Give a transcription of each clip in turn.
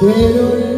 Pero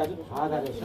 아주 다 다녔어.